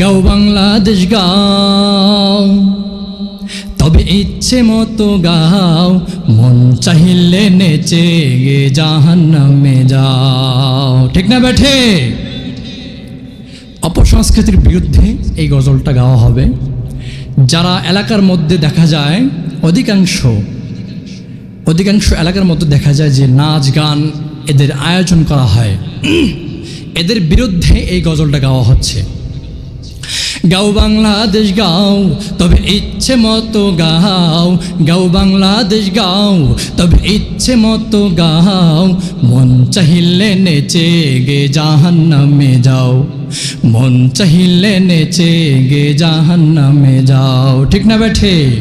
গাও বাংলাদেশ গাও। তবে ইচ্ছে মতো গাও, মন চাহিলে নেচে গে জাহান নামে যাও। ঠিক না বেঠে? অপসংস্কৃতির বিরুদ্ধে এই গজলটা গাওয়া হবে। যারা এলাকার মধ্যে দেখা যায়, অধিকাংশ অধিকাংশ এলাকার মধ্যে দেখা যায় যে নাচ গান এদের আয়োজন করা হয়। এদের বিরুদ্ধে এই গজলটা গাওয়া হচ্ছে। গাও বাংলাদেশ গাও, তবে ইচ্ছে মতো গাও। গাও বাংলাদেশ গাও, তবে ইচ্ছে মতো গাও। মন চাহিলে নেচে গে জাহান নামে যাও। মন চাহিলে নেচে গে জাহান নামে যাও। ঠিক না বেঠে?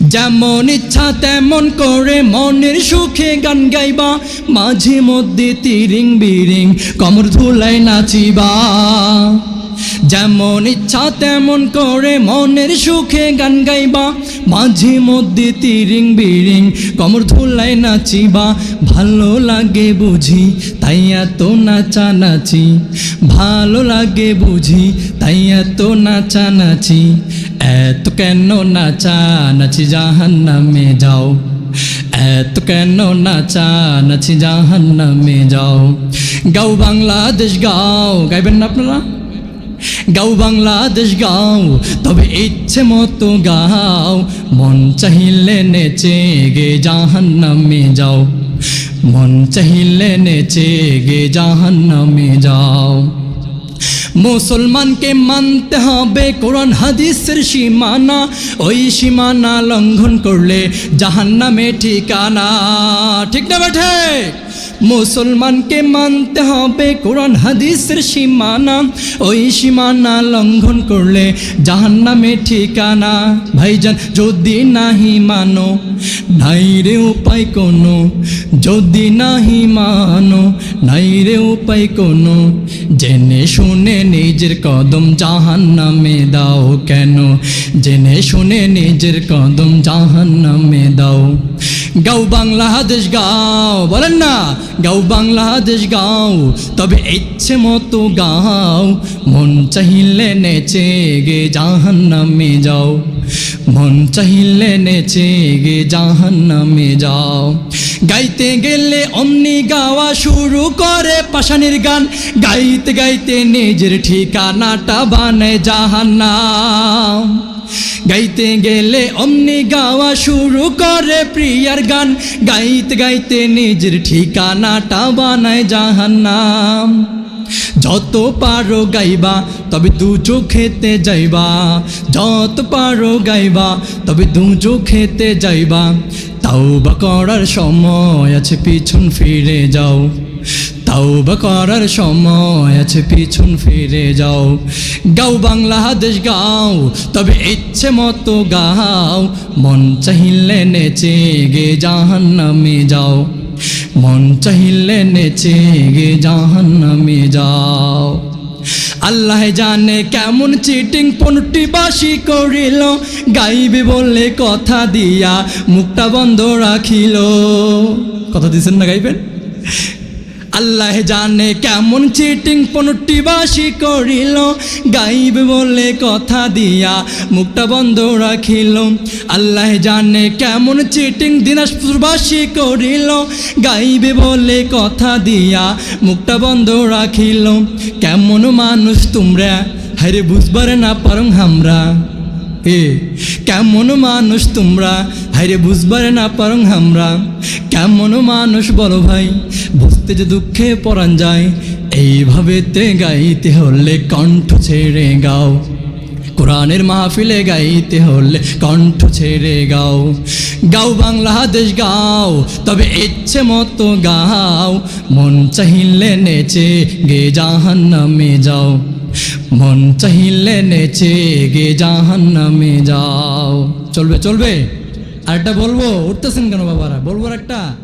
যেমন ইচ্ছা তেমন করে মনের সুখে গান গাইবা, মাঝে মধ্যে তিরিং বিরিং, কমর ধুলাই নাচিবা। যেমন ইচ্ছা তেমন করে মনের সুখে গান গাইবা। মাঝে মধ্যে তিরিং বিরিং, কমর ধুলাই নাচিবা। ভালো লাগে বুঝি, তাই এত নাচা নাচি ভালো লাগে বুঝি, তাই এত নাচা নাচি এত কেন নাচা নাচি জাহান নামে যাও? এত কেন নাচা নাচি জাহান নামে যাও? গাও বাংলাদেশ, গাও। গাইবেন না আপনারা? গাও বাংলাদেশ, গাও, তবে ইচ্ছে মতো গাও। মন চাহিলে নেচে গে জাহান নামে যাও। মন চাহিলে নেচে গে জাহান নামে যাও। মুসলমানকে মানতে হবে, কোরআন হাদিসের সীমানা। ওই সীমানা লঙ্ঘন করলে জাহান্নামে ঠিকানা। ঠিক না বেঠে মুসলমানকে মানতে হবে, কোরআন, হাদিসের সীমানা। ওই সীমানা লঙ্ঘন করলে জাহান্নামে ঠিকানা। ভাইজান, যদি নাহি মানো, নাই রে উপায় কোনো। যদি নাহি মানো, নাই রে উপায় কোনো। জেনে শুনে নিজের কদম জাহান নামে দাও কেন? জেনে শুনে নিজের কদম জাহান নামে দাও। গাও বাংলাদেশ গাও, বলেন না? গাও বাংলাদেশ গাও, তবে ইচ্ছে মতো গাও। মন চাহিলে নেচে গে জাহান নামে যাও। মন চাহিলে নেচে গে জাহান নামে যাও। গাইতে গেলে অমনি গাওয়া শুরু করে পাশানির গান। গাইতে গাইতে নিজের ঠিকানাটা বানায় জাহান্নাম। গাইতে গেলে অমনি গাওয়া শুরু করে প্রিয়ার গান। গাইতে গাইতে নিজের ঠিকানাটা বানায় জাহান্নাম। যত পারো গাইবা, তবে দু চোখেতে যাইবা। যত পারো গাইবা, তবে দু চোখেতে যাইবা। তাও বা করার সময় আছে, পিছন ফিরে যাও। তাওবা করার সময় আছে, পিছন ফিরে যাও। গাও বাংলাদেশ গাও, তবে ইচ্ছে মতো গাও। মন চাহিলে নেচে গে জাহান নামে যাও। মন চাহিলে নেচে গে জাহান নামে যাও। আল্লাহ জানে কেমন চিটিং পনটি বাসি করিল। গাইবে বললে কথা দিয়া মুখটা বন্ধ রাখিল। কথা দিছেন না গাইবেন? আল্লাহ জানে কেমন চিটিং পনটি বাসি করিল। গাইবে বলে কথা দিয়া মুখটা বন্ধ রাখিল। আল্লাহ জানে কেমন চিটিং দিনাজপুরবাসী করিল। গাইবে বলে কথা দিয়া মুখটা বন্ধ রাখিল। কেমন মানুষ তোমরা হারে বুঝবার না পারং হামরা এ, কেমন মানুষ তোমরা? হাইরে বুঝবার না পারং আমরা। কেমন মানুষ বলো ভাই? বুঝতে যে দুঃখে পরাণ যায়। এইভাবে তে গাইতে হলে কণ্ঠ ছেড়ে গাও। কোরআনের মাহফিলে গাইতে হলে কণ্ঠ ছেড়ে গাও। গাও বাংলাদেশ গাও, তবে ইচ্ছে মতো গাও। মন চাহিলে নেচে গে জাহান নামে যাও। মন চাহিলে নেচে গে জাহান নামে যাও। চলবে চলবে। আরেকটা বলব, উঠতেছেন কেন বাবারা? বলব আর একটা